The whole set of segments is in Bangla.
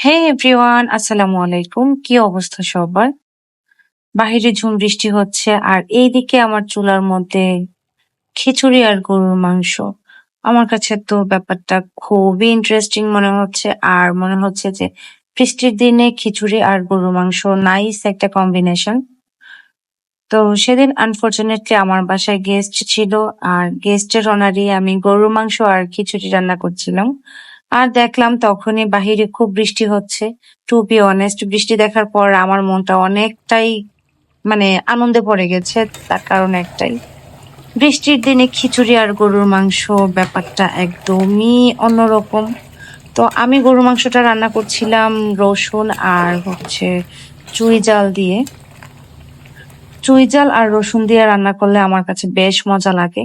হে এভরিওয়ান, আসসালামু আলাইকুম। কি অবস্থা সবার? বাহিরে ঝুম বৃষ্টি হচ্ছে আর এইদিকে আমার চুলার মধ্যে খিচুড়ি আর গরুর মাংস। আমার কাছে তো ব্যাপারটা খুবই ইন্টারেস্টিং মনে হচ্ছে আর মনে হচ্ছে যে বৃষ্টির দিনে খিচুড়ি আর গরুর মাংস নাইস একটা কম্বিনেশন তো সেদিন আনফরচুনেটলি আমার বাসায় গেস্ট ছিল আর গেস্টের অনারই আমি গরুর মাংস আর খিচুড়ি রান্না করছিলাম। আর দেখলাম তখনই বাহিরে খুব বৃষ্টি হচ্ছে। টু বি অনেস্ট বৃষ্টি দেখার পর আমার মনটা অনেকটাই মানে আনন্দে পড়ে গেছে, তার কারণ একটাই। বৃষ্টির দিনে খিচুড়ি আর গরুর মাংস ব্যাপারটা একদমই অন্যরকম। তো আমি গরুর মাংসটা রান্না করছিলাম রসুন আর হচ্ছে চুই জাল দিয়ে। চুই জাল আর রসুন দিয়ে রান্না করলে আমার কাছে বেশ মজা লাগে।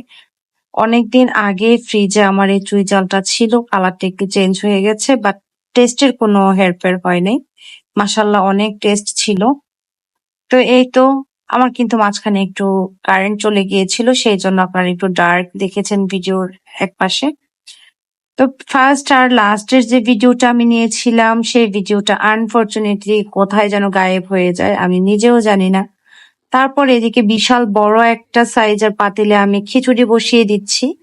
অনেকদিন আগে ফ্রিজে আমার এই চুই জালটা ছিল কালারটা একটু চেঞ্জ হয়ে গেছে বাট টেস্টের কোনো হেরফের হয়নি। মাসাল্লাহ অনেক টেস্ট ছিল। তো এই তো, আমার কিন্তু মাঝখানে একটু কারেন্ট চলে গিয়েছিল, সেই জন্য আপনারা একটু ডার্ক দেখেছেন ভিডিওর এক পাশে তো ফার্স্ট আর লাস্টের যে ভিডিওটা আমি নিয়েছিলাম, সেই ভিডিওটা আনফরচুনেটলি কোথায় যেন গায়েব হয়ে যায়, আমি নিজেও জানি না। তারপর এদিকে বিশাল বড় একটা সাইজের পাতিলে আমি খিচুড়ি বসিয়ে দিচ্ছি।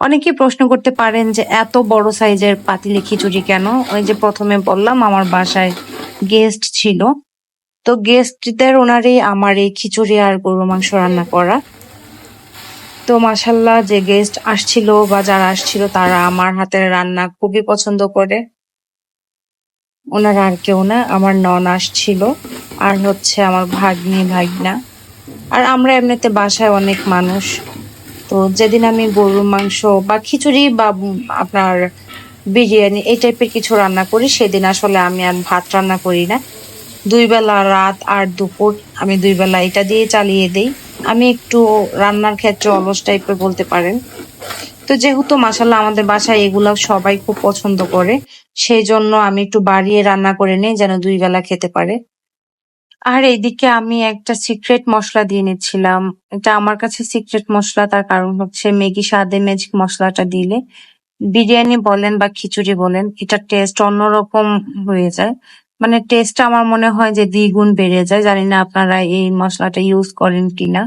অনেকে প্রশ্ন করতে পারেন যে এত বড় সাইজের পাতিলে খিচুড়ি কেন? ওই যে প্রথমে বললাম, আমার বাসায় গেস্ট ছিল। তো গেস্টদের ওনারই আমার এই খিচুড়ি আর গরু মাংস রান্না করা। তো মাসাল্লাহ যে গেস্ট আসছিল বা যারা আসছিল, তারা আমার হাতের রান্না খুবই পছন্দ করে। ওনারা আর কেউ না, আমার নন আসছিল। আর হচ্ছে আমার ভাগ্নি, ভাগনা। আর আমরা এমনিতে বাসায় অনেক মানুষ। তো যেদিন আমি গরুর মাংস বা খিচুড়ি বা আপনার বিরিয়ানি এই টাইপের কিছু রান্না করি, সেদিন আসলে আমি আর ভাত রান্না করি না। দুই বেলা রাত আর দুপুর আমি দুই বেলা এটা দিয়ে চালিয়ে দেই। আমি একটু রান্নার ক্ষেত্রে অলস টাইপের বলতে পারেন। তো যেহেতু মাসাল্লাহ আমাদের বাসায় এগুলো সবাই খুব পছন্দ করে, সেই জন্য আমি একটু বাড়িয়ে রান্না করে নিই যেন দুই বেলা খেতে পারে। আর এইদিকে আমি একটা সিক্রেট মশলা দিয়ে নিচ্ছিলাম। এটা আমার কাছে সিক্রেট মশলা, তার কারণ হচ্ছে ম্যাগি স্বাদে ম্যাজিক মশলাটা দিলে। বিরিয়ানি বলেন বা খিচুড়ি বলেন এটার টেস্ট অন্যরকম হয়ে যায়। মানে টেস্টটা আমার মনে হয় যে দ্বিগুণ বেড়ে যায়। জানি না আপনারা এই মশলাটা ইউজ করেন কিনা।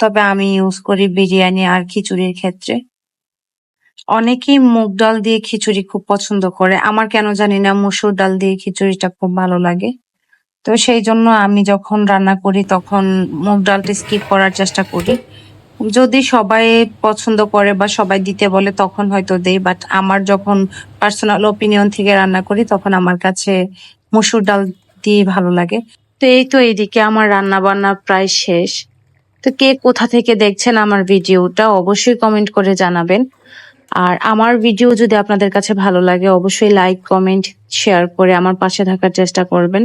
তবে আমি ইউজ করি বিরিয়ানি আর খিচুড়ির ক্ষেত্রে। অনেকেই মুগ ডাল দিয়ে খিচুড়ি খুব পছন্দ করে। আমার কেন জানি না মসুর ডাল দিয়ে খিচুড়িটা খুব ভালো লাগে। তো সেই জন্য আমি যখন রান্না করি, তখন মুগ ডালটা স্কিপ করার চেষ্টা করি। যদি সবাই পছন্দ করে বা সবাই দিতে বলে, তখন হয়তো দেই বাট আমার যখন পার্সোনাল ওপিনিয়ন থেকে রান্না করি, তখন আমার কাছে মসুর ডাল দিয়ে ভালো লাগে। তো এই তো এইদিকে আমার রান্না বান্না প্রায় শেষ। তো কে কোথা থেকে দেখছেন আমার ভিডিওটা, অবশ্যই কমেন্ট করে জানাবেন। আর আমার ভিডিও যদি আপনাদের কাছে ভালো লাগে, অবশ্যই লাইক কমেন্ট শেয়ার করে আমার পাশে থাকার চেষ্টা করবেন।